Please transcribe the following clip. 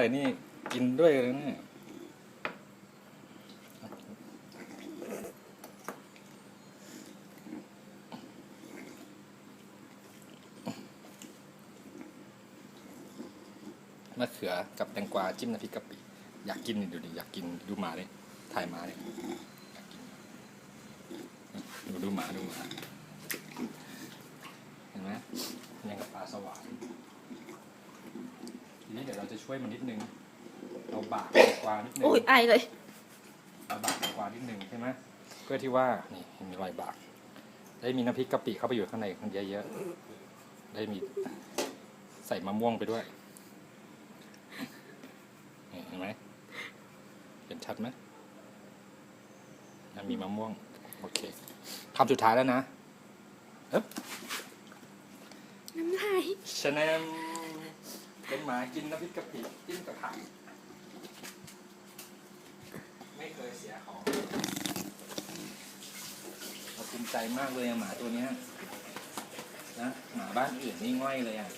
อะไรนี่กินด้วยเลยเนี่ยมะเขือกับแตงกวาจิ้มน้ำพริกกะปิอยากกินดูดิอยากกินดูหมาเลยถ่ายหมาเนี่ยอยากกินดูดูหมาดูหมาเห็นไหมยังกับปลาสวาย เดี๋ยวเราจะช่วยมันนิดนึงเราบากแตงกวานิดนึงโอ้ยไอเลยเราบากแตงกวานิดนึงใช่ไหมเพื่อที่ว่านี่เห็นมีรอยบาก ได้มีน้ำพริกกะปิเข้าไปอยู่ข้างในเยอะๆได้มีใส่มะม่วงไปด้วยนี่เห็นไหมเห็นชัดไหมอะมีมะม่วงโอเคคำสุดท้ายแล้วนะเอ๊บน้ำลายชาแนมเป็นห มากินน้ำพริกกะปิจิ้มกับผักไม่เคยเสียของเราภูมิใจมากเลยอะหมาตัวเนี้ยนะหมาบ้านอื่นนี่ง่อยเลยอะ